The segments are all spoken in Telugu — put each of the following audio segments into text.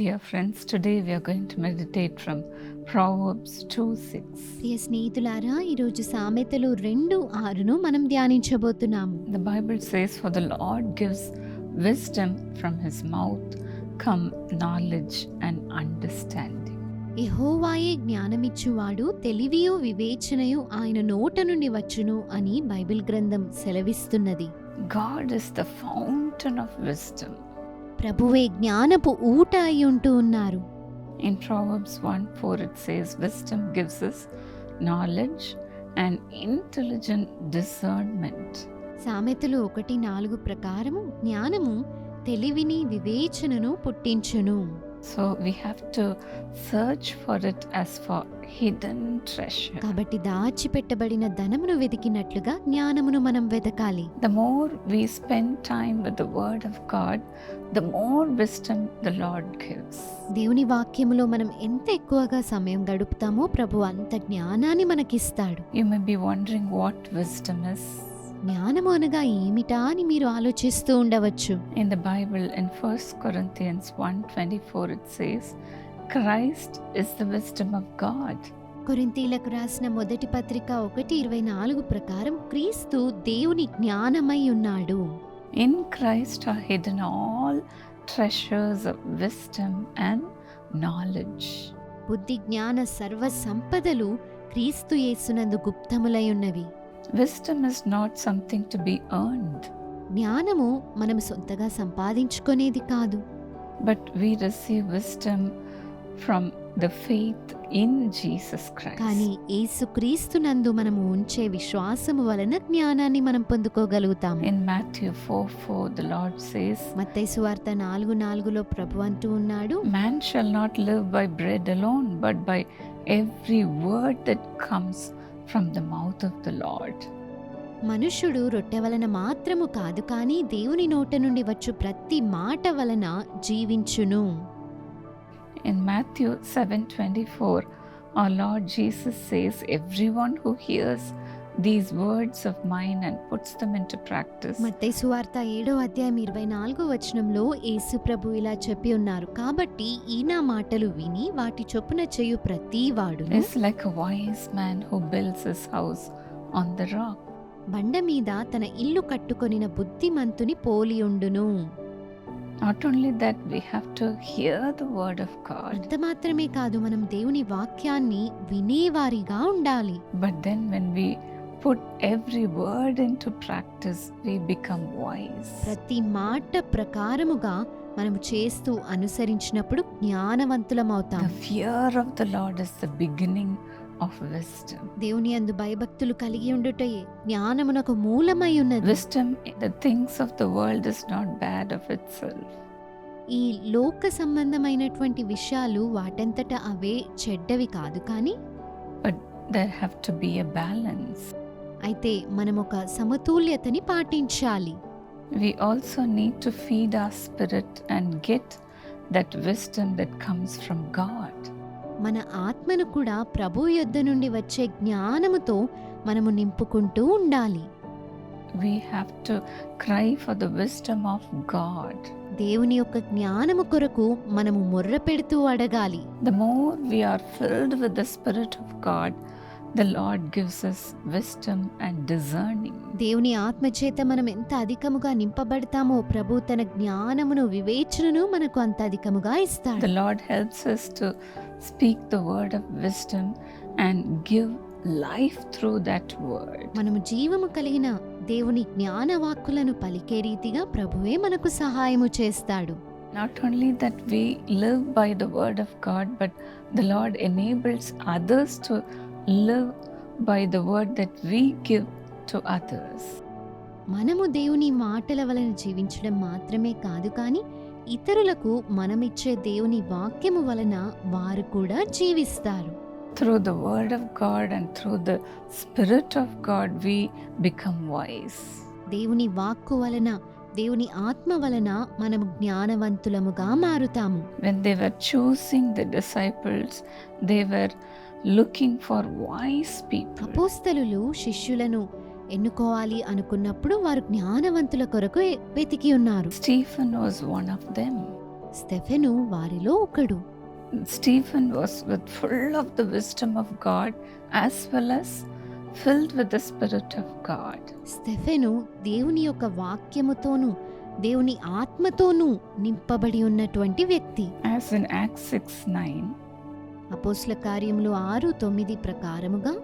Dear friends today we are going to meditate from Proverbs 2:6 yes స్నేహితులారా ఈ రోజు సామెతలు 2 6 ను మనం ధ్యానించబోతున్నాం the Bible says for the Lord gives wisdom from his mouth come knowledge and understanding యెహోవాయే జ్ఞానమిచ్చువాడు తెలివియు వివేచనయు ఆయన నోట నుండి వచ్చును అని బైబిల్ గ్రంథం సెలవిస్తున్నది. God is the fountain of wisdom ప్రభువే జ్ఞానపు ఊట అయి ఉంటూ ఉన్నారు. In Proverbs one four it says wisdom gives is knowledge and intelligent discernment సామెతలు ఒకటి నాలుగు ప్రకారము జ్ఞానము తెలివిని వివేచనను పుట్టించును. So we have to search for it as for hidden treasure కాబట్టి దాచిపెట్టబడిన ధనమును వెతికినట్లుగా జ్ఞానమును మనం వెదకాలి the more we spend time with the word of God the more wisdom the Lord gives దేవుని వాక్యములో మనం ఎంత ఎక్కువగా సమయం గడుపుతామో ప్రభు అంత జ్ఞానాన్ని మనకిస్తాడు. You may be wondering what wisdom is జ్ఞానము అనగా ఏమిటా అని మీరు ఆలోచిస్తూ ఉండవచ్చు. In the Bible in first Corinthians one twenty four it says Christ is the wisdom of God కొరింతీలకు రాసిన మొదటి పత్రిక ఒకటి ఇరవై నాలుగు ప్రకారం క్రీస్తు దేవుని జ్ఞానమై ఉన్నాడు. In Christ are hidden all treasures of wisdom and knowledge బుద్ధి జ్ఞాన సర్వ సంపదలు క్రీస్తు యేసునందు గుప్తములై ఉన్నవి. Wisdom is not something to be earned, జ్ఞానము మనం సొంతగా సంపాదించుకునేది కాదు but we receive wisdom from the faith in Jesus Christ. కానీ యేసుక్రీస్తునందు మనము ఉంచే విశ్వాసము వలన జ్ఞానాన్ని మనం పొందుకోగలుగుతాము In Matthew 4 4, the Lord says, మత్తయి సువార్త నాలుగు నాలుగులో ప్రభు అంటూ ఉన్నాడు Man shall not live by bread alone, but by every word that comes from the mouth of the Lord మనుషుడు రొట్టె వలన మాత్రము కాదు కానీ దేవుని నోట నుండి వచ్చు ప్రతి మాట వలన జీవించును. In Matthew seven twenty four the Lord Jesus says every one who hears these words of mine and puts them into practice మత్తయి సువార్త 7వ అధ్యాయం 24 వచనంలో యేసు ప్రభు ఇలా చెప్పి ఉన్నారు. కాబట్టి ఈయన మాటలు విని వాటి చొప్పున చేయు ప్రతివాడును it's like a wise man who builds his house on the rock బండ మీద తన ఇల్లు కట్టుకొనిన బుద్ధిమంతుని పోలి ఉండును. Not only that we have to hear the word of God అంత మాత్రమే కాదు మనం దేవుని వాక్యాన్ని వినేవారిగా ఉండాలి. But then when we we put every word into practice, we become wise. ప్రతి మాట ప్రకారముగా మనము చేస్తూ అనుసరించినప్పుడు జ్ఞానవంతులమవుతాం The fear of the Lord is the beginning of wisdom. దేవుని అందు భయభక్తులు కలిగి ఉండుటయే జ్ఞానమునకు మూలమై ఉన్నది Wisdom in the things of the world is not bad of itself. ఈ లోక సంబంధమైనటువంటి విషయాలు వాటంతట అవే చెడ్డవి కాదు కానీ There have to be a balance. అయితే మనం ఒక సమతుల్యతని పాటించాలి. We also need to feed the spirit and get that wisdom that comes from God మన ఆత్మను కూడా ప్రభు యొద్ద నుండి వచ్చే జ్ఞానముతో మనము నింపుకుంటూ ఉండాలి. We have to cry for the wisdom of God దేవుని యొక్క జ్ఞానము కొరకు మనము మొర్ర పెడుతూ అడగాలి. The more we are filled with the spirit of God the Lord gives us wisdom and discerning. దేవుని ఆత్మచేత మనం ఎంత అధికముగా నింపబడతామో ప్రభు తన జ్ఞానమును వివేచనను మనకు అంత అధికముగా ఇస్తాడు The Lord helps us to speak the word of wisdom and give life through that word. మనము జీవము కలిగిన దేవుని జ్ఞాన వాక్కులను పలికే రీతిగా ప్రభువే మనకు సహాయము చేస్తాడు Not only that we live by the word of God, but the Lord enables others to live by the word that we give to others. మనము దేవుని మాటల వలన జీవించడం మాత్రమే కాదు కానీ ఇతరులకు మనమిచ్చే దేవుని వాక్యము వలన వారు కూడా జీవిస్తారు Through the word of God and through the Spirit of God, we become wise. దేవుని వాక్కు వలన దేవుని ఆత్మ వలన మనము జ్ఞానవంతులముగా మారుతాము When they were choosing the disciples, they were looking for wise people అపోస్తలు శిష్యులను ఎన్నుకోవాలి అనుకున్నప్పుడు వారు జ్ఞానవంతుల కొరకు వెతికి ఉన్నారు. Stephen was one of them Stephen వారిలో ఒకడు. Stephen was with full of the wisdom of God as well as filled with the spirit of God Stephen దేవుని యొక్క వాక్యముతోను దేవుని ఆత్మతోను నింపబడి ఉన్నటువంటి వ్యక్తి. As in Acts six nine అపోస్ల కార్యములు ఆరు తొమ్మిది ప్రకారముగా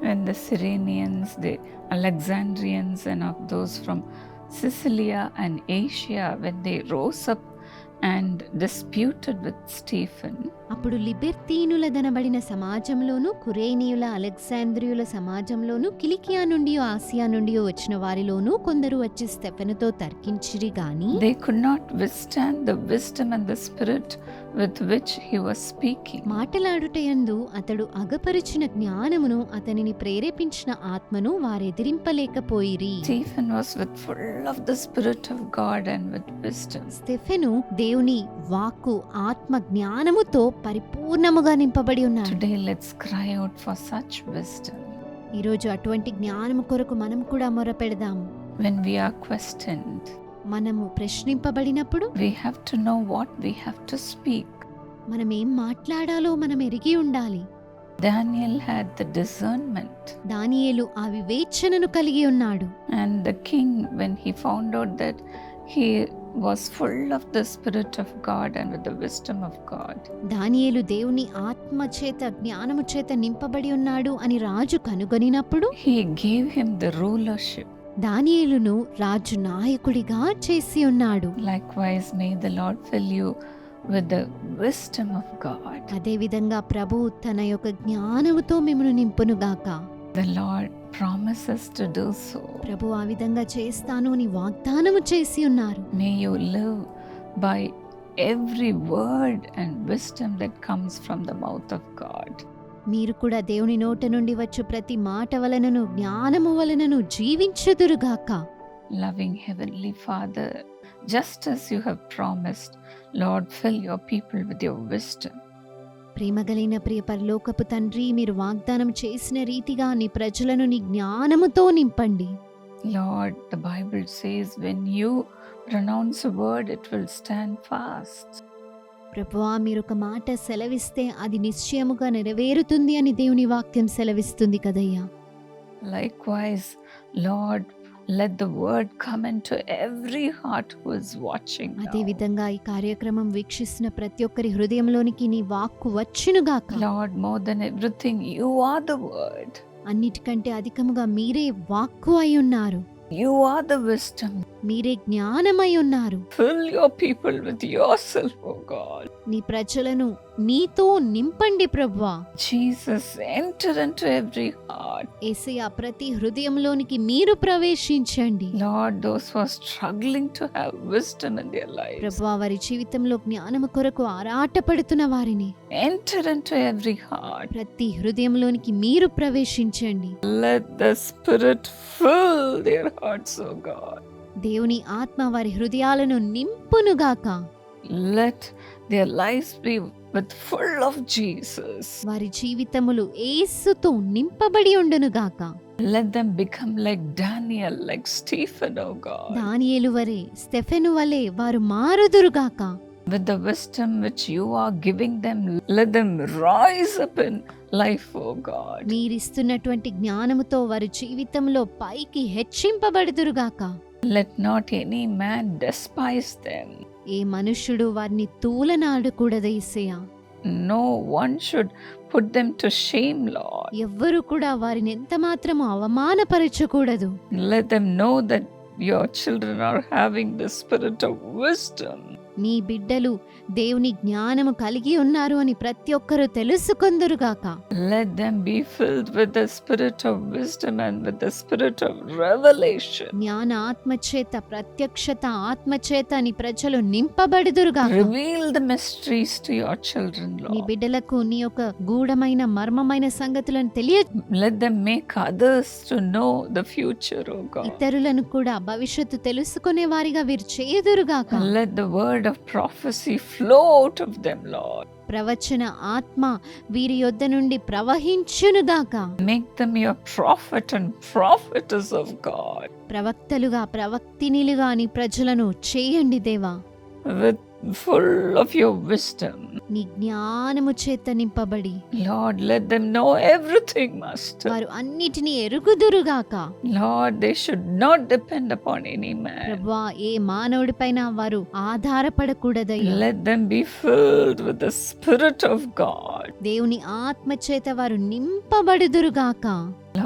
when the Cyrenians, the Alexandrians, and of those from Sicilia and Asia, when they rose up and disputed with Stephen, అప్పుడు లిబెర్తీనులదనబడిన సమాజంలోను కురేనీయుల అలెగ్జాంద్రియుల సమాజంలోను కిలికియా నుండి ఆసియా నుండి వచ్చిన వారిలోనూ కొందరు వచ్చి స్టెఫెనుతో తర్కించిరి గాని they could not withstand the wisdom and the spirit with which he was speaking మాట్లాడుటయందు అతడు అగపరిచిన జ్ఞానమును అతనిని ప్రేరేపించిన ఆత్మను వారెదిరింపలేకపోయిరి. Stephen was with full of the spirit of God and with wisdom Stephen దేవుని వాక్కు ఆత్మ జ్ఞానముతో పరిపూర్ణముగా నింపబడి ఉన్నాడు. Today let's cry out for such wisdom ఈరోజు అటువంటి జ్ఞానము కొరకు మనం కూడా మొరపెడదాం. వెన్ వి ఆర్ క్వశ్చన్డ్ మనము ప్రశ్నింపబడినప్పుడు we have to know what we have to speak మనం ఏం మాట్లాడాలో మనం ఎరిగి ఉండాలి. డానియల్ హాడ్ ద డిసర్న్మెంట్ దానియేలు ఆ వివేచనను కలిగి ఉన్నాడు. And the king when he found out that he was full of the spirit of God and the wisdom of God దానియేలు దేవుని ఆత్మ చేత జ్ఞానము చేత నింపబడి ఉన్నాడు అని రాజు కనుగొనినప్పుడు he gave him the rulership దానియేలును రాజు నాయకుడిగా చేసి ఉన్నాడు. Likewise may the Lord fill with the wisdom of God అదే విధంగా ప్రభు తన యొక్క జ్ఞానముతో మిమ్మల్ని నింపును గాక the Lord promises to do ప్రభు ఆ విధంగా చేస్తాను అని వాగ్దానము చేసి ఉన్నారు. May you live by every word and wisdom that comes from the mouth of God మీరు కూడా దేవుని నోట నుండి వచ్చు ప్రతి మాట వలనను జ్ఞానము వలనను జీవించుదురుగాక. Loving heavenly Father just as you have promised Lord fill your people with your wisdom ప్రేమగలైన ప్రియ పరలోకపు తండ్రి మీరు వాగ్దానం చేసిన రీతిగా నీ ప్రజలను నీ జ్ఞానముతో నింపండి. Lord the Bible says when you pronounce a word it will stand fast ప్రభువా మీరు ఒక మాట సెలవిస్తే అది నిశ్చయముగా నెరవేరుతుంది అని దేవుని వాక్యం సెలవిస్తుంది కదయ్యా Likewise, Lord, let the word come into every heart who is watching. now. అదే విధంగా ఈ కార్యక్రమం వీక్షిస్తున్న ప్రతి ఒక్కరి హృదయంలోనికి నీ వాక్కు వచ్చునుగాక Lord, more than everything, you are the word. అన్నిటికంటే అధికముగా మీరే వాక్కు అయి ఉన్నారు You are the wisdom. మీరే జ్ఞానమై ఉన్నారు. నీ ప్రజలను నీతో నింపండి ప్రభా ప్రతి హృదయంలోనికి మీరు ప్రవేశించండి. స్ట్రగ్లింగ్ టు ప్రభా వారి జీవితంలో జ్ఞానము కొరకు ఆరాటపడుతున్న వారిని. ఎంటర్ ఎవ్రీ హార్ట్ ప్రతి హృదయంలోనికి మీరు ప్రవేశించండి. Let the full their hearts God దేవుని ఆత్మ వారి హృదయాలను నింపునుగాక. Let their life be with full of Jesus వారి జీవితములు యేసుతో నింపబడి ఉండునుగాక. Let them become like Daniel like Stephen O God డానియేలు వరే స్టెఫెను వలే వారు మారుదురుగాక. With the wisdom which you are giving them let them rise up in life O God మీరు ఇస్తున్నటువంటి జ్ఞానముతో వారి జీవితంలో పైకి హెచ్చింపబడుదురుగాక. గాక Let not any man despise them. ఏ మనుష్యుడు వారిని తూలనాడకూడదు ఏసయ్య No one should put them to shame, Lord. ఎవ్వరు కూడా వారిని ఎంత మాత్రము అవమానపరచకూడదు Let them know that your children are having the spirit of wisdom. నీ బిడ్డలు దేవుని జ్ఞానము కలిగి ఉన్నారు అని ప్రతి ఒక్కరూ తెలుసుకుందరు గాక. Be filled with the spirit of wisdom and with the of revelation జ్ఞాన ఆత్మచేత ప్రత్యక్షత ఆత్మచేత అని ప్రజలు నింపబడుదురు గాక. ద మిస్టరీస్ టు చిల్డ్రన్లో బిడ్డలకు నీ యొక్క గూఢమైన మర్మమైన సంగతులను తెలియదు let them know the future ఇతరులను కూడా భవిష్యత్తు తెలుసుకునే వారిగా వీరు చేయదురు గాక. Word word of prophecy flow out of them, Lord. ప్రవచన ఆత్మ వీరి యొద్ద నుండి ప్రవహించునుగాక Make them your prophet and prophetess of God. ప్రవక్తలుగా ప్రవక్తినిలుగా నీ ప్రజలను చేయండి దేవా With full of your wisdom. నీ జ్ఞానము చేత నింపబడి Lord, let them know everything, Master. వారు అన్నిటినీ ఎరుగుదురుగాక Lord, they should not depend upon any man. ప్రభా ఏ మానవుడిపైన వారు ఆధారపడకూడదయ్యా Let them be filled with the Spirit of God. దేవుని ఆత్మ చేత వారు నింపబడుదురుగాక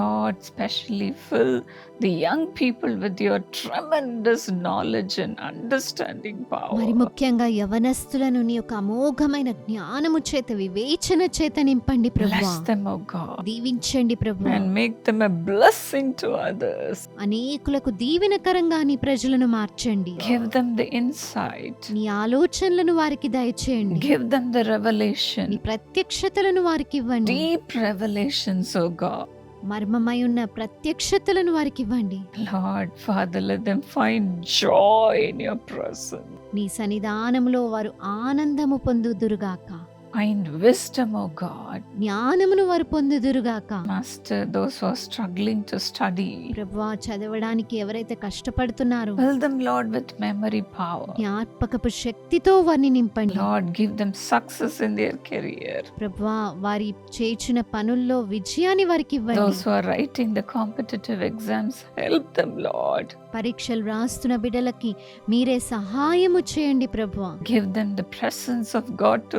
Lord, specially fill the young people with your tremendous knowledge and understanding power. మరి ముఖ్యంగా యవనస్తులను నీ యొక్క అమోఘమైన జ్ఞానము చేత వివేచన చేత నింపండి ప్రభా Bless them, O God, దీవించండి ప్రభా and make them a blessing to others. అనేకులకు దీవెనకరంగా నీ ప్రజలను మార్చండి Give them the insight. నీ ఆలోచనలను వారికి దయచేయండి Give them the నీ revelation, ప్రత్యక్షతలను వారికి ఇవ్వండి deep revelations, O God. మర్మమై ఉన్న ప్రత్యక్షతలను వారికి ఇవ్వండి Lord, Father, let them find joy in your presence. నీ సన్నిధానములో వారు ఆనందము పొందుదురుగాక Find wisdom, O God. జ్ఞానమును వారు పొందుదురుగాక Master, those who are struggling to study, ప్రభువా చదవడానికి ఎవరైతే కష్టపడుతున్నారో fill them, Lord, with memory power. జ్ఞాపకపు శక్తితో వారిని నింపండి Lord, give them success in their career. ప్రభువా వారి చేసిన పనుల్లో విజయాన్ని వారికి ఇవ్వండి Those who are writing the competitive exams, help them, Lord. పరీక్షలు రాస్తున్న బిడ్డలకి మీరే సహాయము చేయండి ప్రభువా. Give them the presence of God to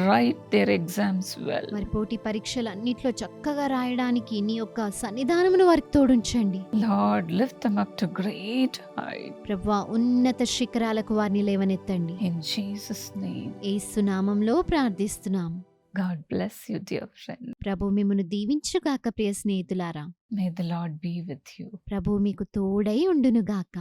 write their exams well. మరి పోటీ పరీక్షలు అన్నిట్లో చక్కగా రాయడానికి నీ యొక్క సన్నిధానమును వారికి తోడుంచండి. Lord, lift them up to great height. ప్రభువా ఉన్నత శిఖరాలకు వారిని లేవనెత్తండి. In Jesus' name, ఏసు నామంలో ప్రార్థిస్తున్నాం God bless you, dear friend. ప్రభు మిమ్మను దీవించుగాక ప్రియ స్నేహితులారా May the Lord be with you. ప్రభు మీకు తోడై ఉండునుగాక